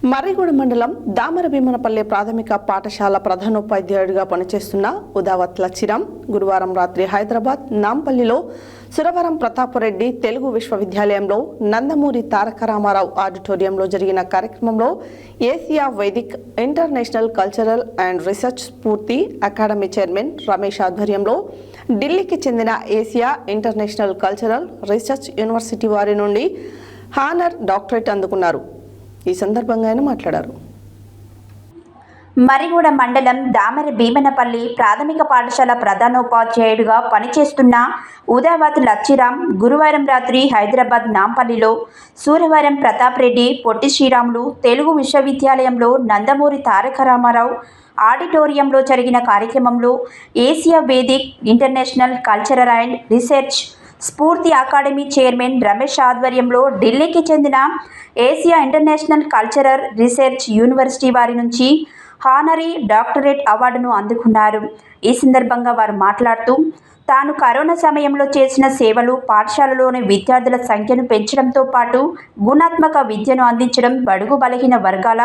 మర్రిగూడ మండలం దామరభీమనపల్లె ప్రాథమిక పాఠశాల ప్రధానోపాధ్యాయుడిగా పనిచేస్తున్న ఉదావత్ లచిరం గురువారం రాత్రి హైదరాబాద్ నాంపల్లిలో సురవరం ప్రతాపరెడ్డి తెలుగు విశ్వవిద్యాలయంలో నందమూరి తారక రామారావు ఆడిటోరియంలో జరిగిన కార్యక్రమంలో Asia Vaidik international cultural and research Spoorthi academy chairman Ramesh ఆధ్వర్యంలో ఢిల్లీకి చెందిన Asia international cultural research university వారి నుండి హానర్ డాక్టరేట్ అందుకున్నారు. ఈ సందర్భంగా ఆయన మాట్లాడారు. మరిగూడ మండలం దామర భీమనపల్లి ప్రాథమిక పాఠశాల ప్రధానోపాధ్యాయుడిగా పనిచేస్తున్న ఉదావత్ లచ్చిరాం గురువారం రాత్రి హైదరాబాద్ నాంపల్లిలో సూరవరం ప్రతాప్ రెడ్డి పొట్టి శ్రీరాములు తెలుగు విశ్వవిద్యాలయంలో నందమూరి తారక రామారావు ఆడిటోరియంలో జరిగిన కార్యక్రమంలో Asia Vedic international cultural and research Spoorthi academy chairman Ramesh ఆధ్వర్యంలో ఢిల్లీకి చెందిన Asia international cultural research university వారి నుంచి హానరీ డాక్టరేట్ అవార్డును అందుకున్నారు. ఈ సందర్భంగా వారు మాట్లాడుతూ తాను కరోనా సమయంలో చేసిన సేవలు పాఠశాలలోని విద్యార్థుల సంఖ్యను పెంచడంతో పాటు గుణాత్మక విద్యను అందించడం బడుగు బలహీన వర్గాల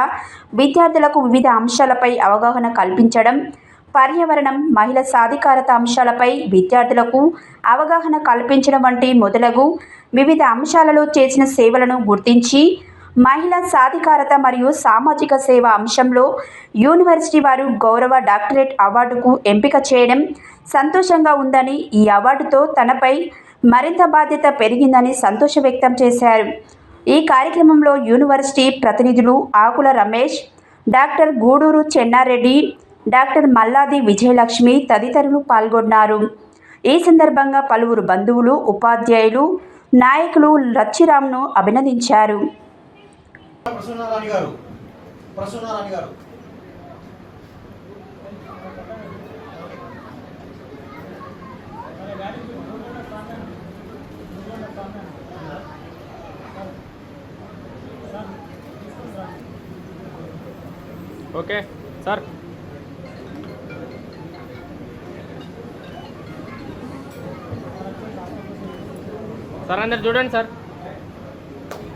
విద్యార్థులకు వివిధ అంశాలపై అవగాహన కల్పించడం పర్యావరణం మహిళ సాధికారత అంశాలపై విద్యార్థులకు అవగాహన కల్పించడం వంటి మొదలగు వివిధ అంశాలలో చేసిన సేవలను గుర్తించి మహిళా సాధికారత మరియు సామాజిక సేవ అంశంలో యూనివర్సిటీ వారు గౌరవ డాక్టరేట్ అవార్డుకు ఎంపిక చేయడం సంతోషంగా ఉందని ఈ అవార్డుతో తనపై మరింత బాధ్యత పెరిగిందని సంతోషం వ్యక్తం చేశారు. ఈ కార్యక్రమంలో యూనివర్సిటీ ప్రతినిధులు ఆకుల రమేష్ డాక్టర్ గూడూరు చెన్నారెడ్డి డాక్టర్ మల్లాది విజయలక్ష్మి తదితరులు పాల్గొన్నారు. ఈ సందర్భంగా పలువురు బంధువులు ఉపాధ్యాయులు నాయకులు లచ్చిరామ్ను అభినందించారు. Okay sir. సార్ అందరు చూడండి సార్.